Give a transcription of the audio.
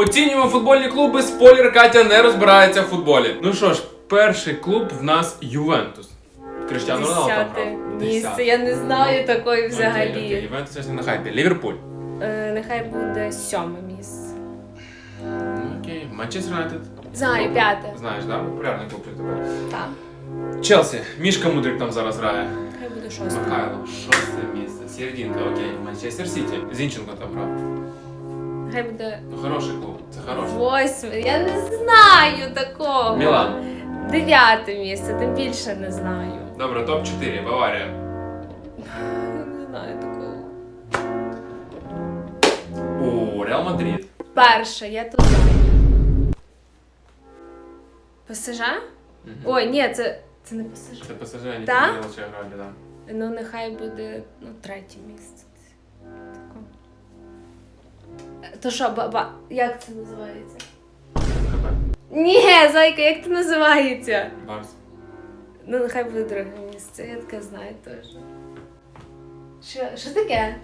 Оцінюємо футбольні клуби. Спойлер Катя не розбирається в футболі. Ну що ж, перший клуб в нас Ювентус. Криштиану Роналду там грав. місце. Я не знаю такої Окей, окей. взагалі. Ювентус ось на хайпі. Ліверпуль. Е, Нехай буде сьоме місце. Ну окей. Манчестер Юнайтед. Знаю, п'яте. Знаєш, да? Популярний клуб для тебе. Так. Челсі. Мішка Мудрик там зараз грає. Нехай буде шосте. Михайло. Шосте місце. Серединка, окей. Манчестер Сіті. Зінченко там грав. Нехай буде Ну хороший клуб. Це хороший. восьме. Я не знаю такого. Мілан. Дев'яте місце, тим більше не знаю. Добре, топ-4. Баварія. Я не знаю такого. О, Реал Мадрид. Перше, я тут. ПСЖ? Ой, ні, це, це не ПСЖ. Це ПСЖ, не Да? поділили, що грали, да. Ну, нехай буде ну, третє місце. То що, баба, як це називається? Ні, зайка, як це називається? Барс. Ну, нехай буде друге місце, я таке знаю теж. Що, що таке?